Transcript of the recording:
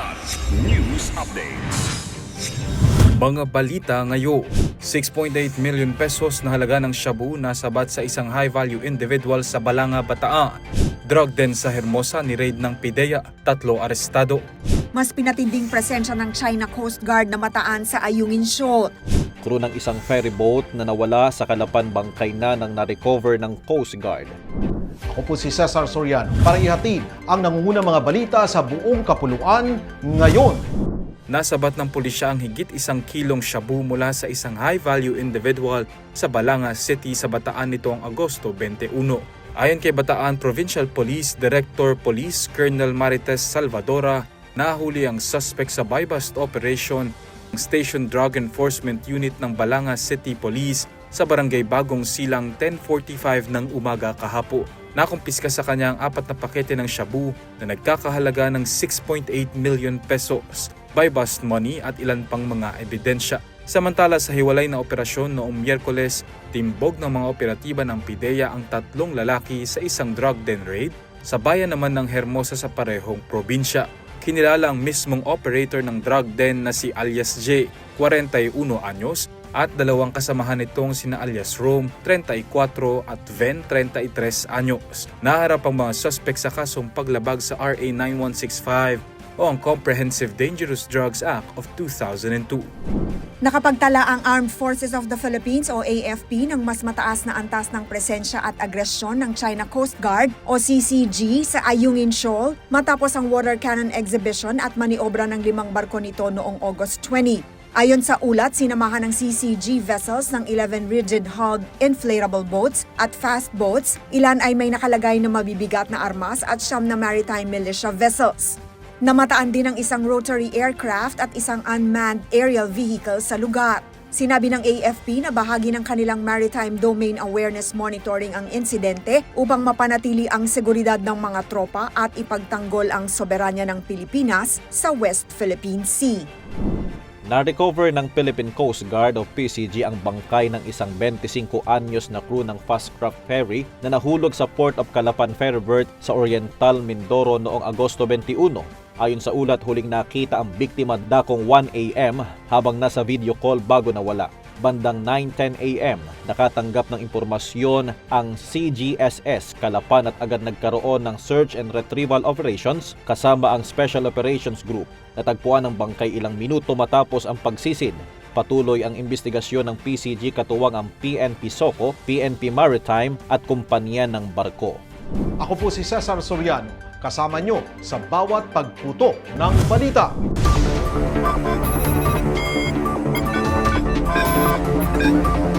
Kilat News Updates. Mga balita ngayon, 6.8 million pesos na halaga ng shabu nasabat sa isang high-value individual sa Balanga, Bataan. Drug den sa Hermosa ni raid ng PIDEA, tatlo arestado. Mas pinatinding presensya ng China Coast Guard na mataan sa Ayungin Shoal. crew ng isang ferry boat na nawala sa Kalapan Bangkay na nang na-recover ng Coast Guard. Ako po si Cesar Soriano para ihatid ang nangungunang mga balita sa buong kapuluan ngayon. Nasabat ng pulisya ang higit isang kilong shabu mula sa isang high-value individual sa Balanga City sa Bataan nitong Agosto 21. Ayon kay Bataan Provincial Police Director Police Colonel Marites Salvadora, nahuli ang suspect sa buy-bust operation ng Station Drug Enforcement Unit ng Balanga City Police sa Barangay Bagong Silang 10.45 ng umaga kahapo. Nakumpiska sa kanya ang apat na pakete ng shabu na nagkakahalaga ng 6.8 million pesos, buy bust money at ilan pang mga ebidensya. Samantala sa hiwalay na operasyon noong Miyerkules, timbog ng mga operatiba ng PIDEA ang tatlong lalaki sa isang drug den raid sa bayan naman ng Hermosa sa parehong probinsya. Kinilala ang mismong operator ng drug den na si alias J, 41 anyos, at dalawang kasamahan nitong sina alias Rome, 34 at Ven, 33 anyos. Naharap ang mga suspect sa kasong paglabag sa RA 9165 o ang Comprehensive Dangerous Drugs Act of 2002. Nakapagtala ang Armed Forces of the Philippines o AFP ng mas mataas na antas ng presensya at agresyon ng China Coast Guard o CCG sa Ayungin Shoal matapos ang water cannon exhibition at maniobra ng limang barko nito noong August 20. Ayon sa ulat, sinamahan ng CCG vessels ng 11 rigid-hulled inflatable boats at fast boats. Ilan ay may nakalagay na mabibigat na armas at siyam na maritime militia vessels. Namataan din ang isang rotary aircraft at isang unmanned aerial vehicle sa lugar. Sinabi ng AFP na bahagi ng kanilang maritime domain awareness monitoring ang insidente upang mapanatili ang seguridad ng mga tropa at ipagtanggol ang soberanya ng Pilipinas sa West Philippine Sea. Na-recover ng Philippine Coast Guard o PCG ang bangkay ng isang 25 anyos na crew ng fast craft ferry na nahulog sa Port of Calapan Ferryberth sa Oriental Mindoro noong Agosto 21. Ayon sa ulat, huling nakita ang biktima dakong 1 a.m. habang nasa video call bago nawala. Bandang 9.10 a.m. nakatanggap ng impormasyon ang CGSS Kalapan at agad nagkaroon ng search and retrieval operations kasama ang Special Operations Group. Natagpuan ang bangkay ilang minuto matapos ang pagsisid. Patuloy ang investigasyon ng PCG katuwang ang PNP Soco, PNP Maritime at kumpanya ng barko. Ako po si Cesar Soriano, kasama nyo sa bawat pagputo ng balita. Thank you.